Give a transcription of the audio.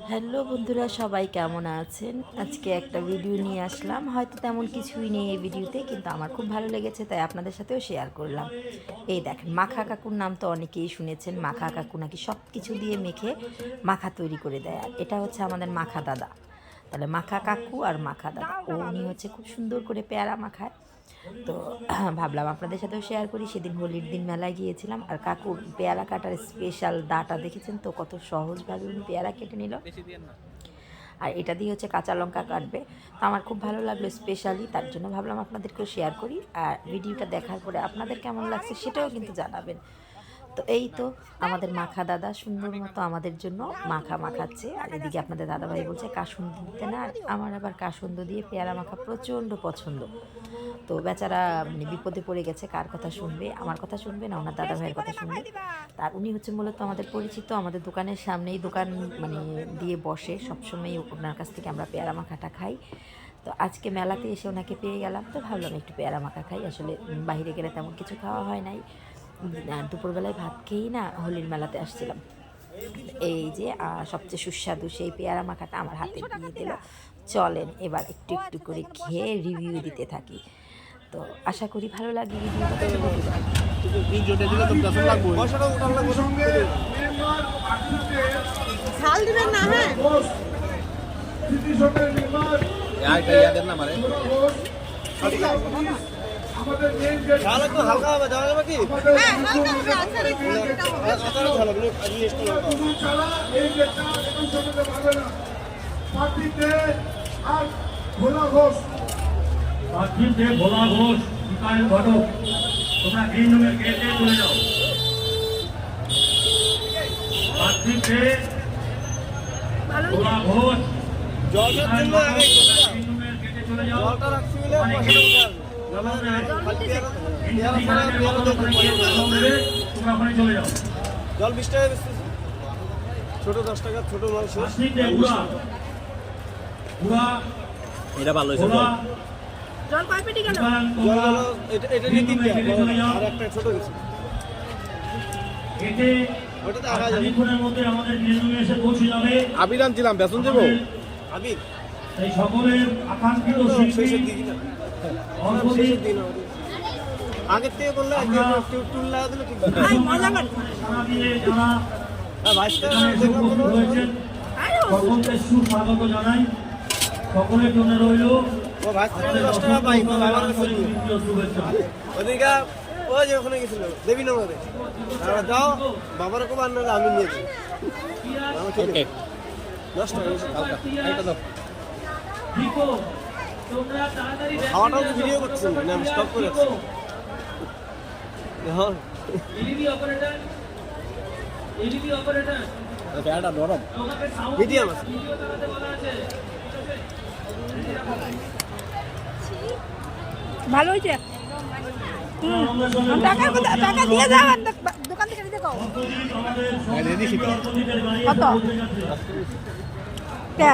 Hello বন্ধুরা, সবাই কেমন আছেন? আজকে একটা ভিডিও নিয়ে আসলাম। হয়তো তেমন কিছুই নেই এই ভিডিওতে কিন্তু আমার খুব ভালো লেগেছে, তাই আপনাদের সাথেও শেয়ার করলাম। এই দেখেন, মাখা কাকুর নাম তো অনেকেই শুনেছেন। মাখা কাকু নাকি সব কিছু দিয়ে মেখে মাখা তৈরি করে দেয়। আর এটা হচ্ছে আমাদের মাখা দাদা। তাহলে মাখা কাকু আর মাখা দাদা। ও উনি হচ্ছে খুব সুন্দর করে পেয়ারা মাখায়। তো ভাবলাম আপনাদের সাথেও শেয়ার করি সেদিন হোলির দিন মেলায় গিয়েছিলাম আর কাকু পেয়ারা কাটার স্পেশাল দাটা দেখেছেন তো কত সহজভাবে উনি পেয়ারা কেটে নিল। আর এটা দিয়ে হচ্ছে কাঁচা লঙ্কা কাটবে। তো আমার খুব ভালো লাগল স্পেশালি তার জন্য ভাবলাম আপনাদেরকেও শেয়ার করি। আর ভিডিওটা দেখার পরে আপনাদের কেমন লাগছে সেটাও কিন্তু জানাবেন। তো এই তো আমাদের মাখা দাদা সুন্দর মতো আমাদের জন্য মাখা মাখাচ্ছে। আর এদিকে আপনাদের দাদাভাই বলছে, কাসুন্দ দিতে না। আর আমার আবার কাসুন্দ দিয়ে পেয়ারা মাখা প্রচণ্ড পছন্দ। তো বেচারা মানে বিপদে পড়ে গেছে, কার কথা শুনবে? আমার কথা শুনবে না? ওনার দাদা ভাইয়ের কথা শুনবে? তার উনি হচ্ছে মূলত আমাদের পরিচিত, আমাদের দোকানের সামনেই দোকান মানে দিয়ে বসে। সবসময় ওনার কাছ থেকে আমরা পেয়ারা মাখাটা খাই। তো আজকে মেলাতে এসে ওনাকে পেয়ে গেলাম। তো ভাবলাম একটু পেয়ারা মাখা খাই। আসলে বাইরে গেলে তেমন কিছু খাওয়া হয় নাই। দুপুরবেলায় ভাত খেয়েই না হোলির মেলাতে আসছিলাম। এই যে সবচেয়ে সুস্বাদু সেই পেয়ারা মাখাটা আমার হাতে দিয়ে দিল। চলেন এবার একটু একটু করে খেয়ে রিভিউ দিতে থাকি। তো আশা করি ভালো লাগে ভিডিওটা। হ্যাঁ ইয়া হ্যাঁ ভোলা ঘোষ ঘটক তোমরা গ্রিন রুমের গেটে চলে যাও ভোলা ঘোষ রুমের গেটে চলে যাও জল বিশ টাকা ছোট দশ টাকা ছোট মাংস। এটা ভালো জল। কয় পেটি গেল? হলো এটা এটা নিয়ে তিনটা গেটে চলে যাও আর একটা ছোট কিছু। গেটে ওটাতে আর আঘা মধ্যে আমাদের গ্রিন এসে পৌঁছে যাবে। আবির আনছিলাম বেতন দেবো? আবির। এই সকলের আকাঙ্ক্ষিত শিল্পী আগের থেকে করলে টুল লাগা দিলে ঠিক হ্যাঁ সকলকে সুস্বাগত জানাই। সকলের জন্য রইল ওদিকে ও যে ওখানে গেছিল দেবী নগরে আর যাও বাবার খুব আনলে আমি নিয়ে যাই দশ টাকা হালকা একটা দাও। খাওয়াটাও তো ভিডিও আসো। করছেন না আমি স্টপ করে দিকো, হ্যাঁ। প্যাডটা নরম। মিডিয়াম আছে। ভালো হয়েছে? টাকা টাকা দিয়ে যাও দোকান থেকে কও সভাপতিদের বাড়ি কত? কে